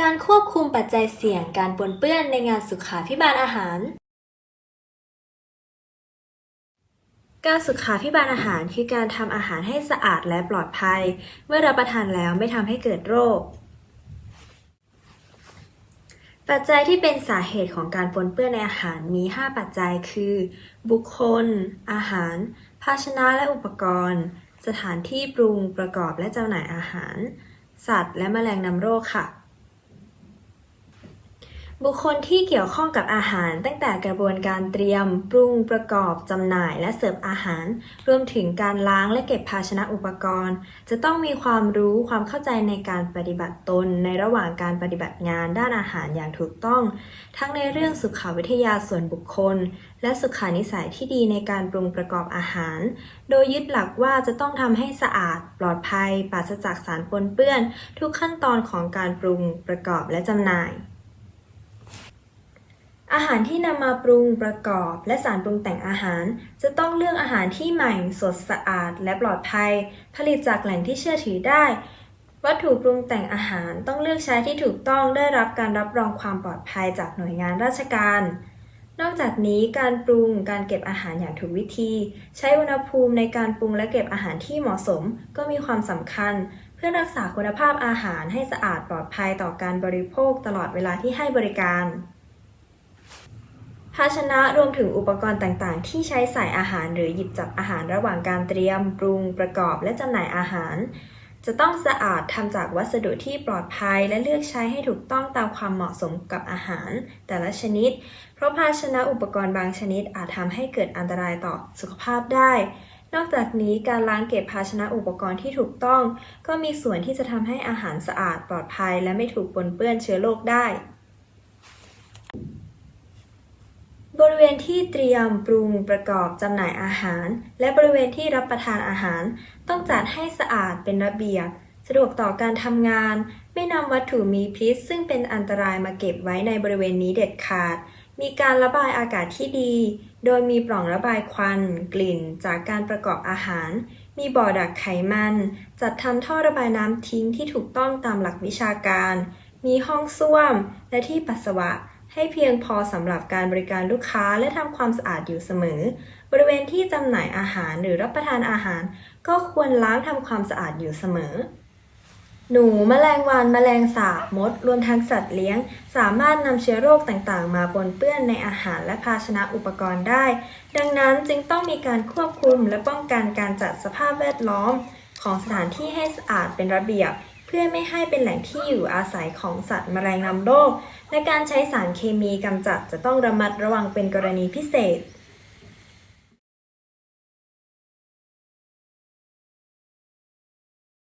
การควบคุมปัจจัยเสี่ยงการปนเปื้อนในงานสุขาพิบาลอาหาร การสุขาพิบาลอาหารคือการทำอาหารให้สะอาดและปลอดภัย เมื่อรับประทานแล้วไม่ทำให้เกิดโรค ปัจจัยที่เป็นสาเหตุของการปนเปื้อนในอาหารมี 5 ปัจจัยคือ บุคคล อาหาร ภาชนะและอุปกรณ์ สถานที่ปรุงประกอบและจำหน่ายอาหาร สัตว์ และแมลงนำโรคค่ะ บุคคลที่เกี่ยวข้องกับอาหารตั้งแต่กระบวนการเตรียม ปรุงประกอบจำหน่ายและเสิร์ฟอาหาร รวมถึงการล้างและเก็บภาชนะอุปกรณ์ จะต้องมีความรู้ความเข้าใจในการปฏิบัติตน ในระหว่างการปฏิบัติงานด้านอาหารอย่างถูกต้อง ทั้งในเรื่องสุขวิทยาส่วนบุคคล และสุขานิสัยที่ดีในการปรุงประกอบอาหาร โดยยึดหลักว่าจะต้องทำให้สะอาด ปลอดภัยปราศจากสารปนเปื้อน ทุกขั้นตอนของการปรุงประกอบและจำหน่าย อาหารที่นำมาปรุงประกอบ และสารปรุงแต่งอาหาร จะต้องเลือกอาหารที่ใหม่ สดสะอาด และปลอดภัย ผลิตจากแหล่งที่เชื่อถือได้ วัตถุปรุงแต่งอาหารต้องเลือกใช้ที่ถูกต้องได้รับการรับรองความปลอดภัยจากหน่วยงานราชการ นอกจากนี้การปรุงการเก็บอาหารอย่างถูกวิธี ใช้อุณหภูมิในการปรุงและเก็บอาหารที่เหมาะสม ก็มีความสำคัญ เพื่อรักษาคุณภาพอาหารให้สะอาดปลอดภัยต่อการบริโภคตลอดเวลาที่ให้บริการ ภาชนะรวมถึงอุปกรณ์ต่างๆ ที่ใช้ใส่อาหารหรือหยิบจับอาหารระหว่างการเตรียม ปรุง ประกอบ และจำหน่ายอาหาร จะต้องสะอาดทำจากวัสดุที่ปลอดภัย และเลือกใช้ให้ถูกต้องตามความเหมาะสมกับอาหาร แต่ละชนิด เพราะภาชนะอุปกรณ์บางชนิดอาจทำให้เกิดอันตรายต่อสุขภาพได้ นอกจากนี้การล้างเก็บภาชนะอุปกรณ์ที่ถูกต้อง ก็มีส่วนที่จะทำให้อาหารสะอาดปลอดภัย และไม่ถูกปนเปื้อนเชื้อโรคได้ บริเวณที่เตรียมปรุงประกอบจำหน่ายอาหาร และบริเวณที่รับประทานอาหาร ต้องจัดให้สะอาดเป็นระเบียบ สะดวกต่อการทำงาน ไม่นำวัตถุมีพิษ ซึ่งเป็นอันตรายมาเก็บไว้ในบริเวณนี้เด็ดขาด มีการระบายอากาศที่ดี โดยมีปล่องระบายควัน กลิ่น จากการประกอบอาหาร มีบ่อดักไขมัน จัดทำท่อระบายน้ำทิ้งที่ถูกต้องตามหลักวิชาการ มีห้องส้วมและที่ปัสสาวะ ให้เพียงพอสำหรับการบริการลูกค้าและทำความสะอาดอยู่เสมอ บริเวณที่จำหน่ายอาหารหรือรับประทานอาหาร ก็ควรล้างทำความสะอาดอยู่เสมอ หนูแมลงวันแมลงสาบมด รวมทั้งสัตว์เลี้ยง สามารถนำเชื้อโรคต่างๆ มาปนเปื้อนในอาหารและภาชนะอุปกรณ์ได้ ดังนั้นจึงต้องมีการควบคุมและป้องกันการจัดสภาพแวดล้อม ของสถานที่ให้สะอาดเป็นระเบียบ พื่อไม่ให้เป็นแหล่งที่อยู่อาศัยของสัตว์แมลงนำโรคและการใช้สารเคมีกำจัดจะต้องระมัดระวังเป็นกรณีพิเศษ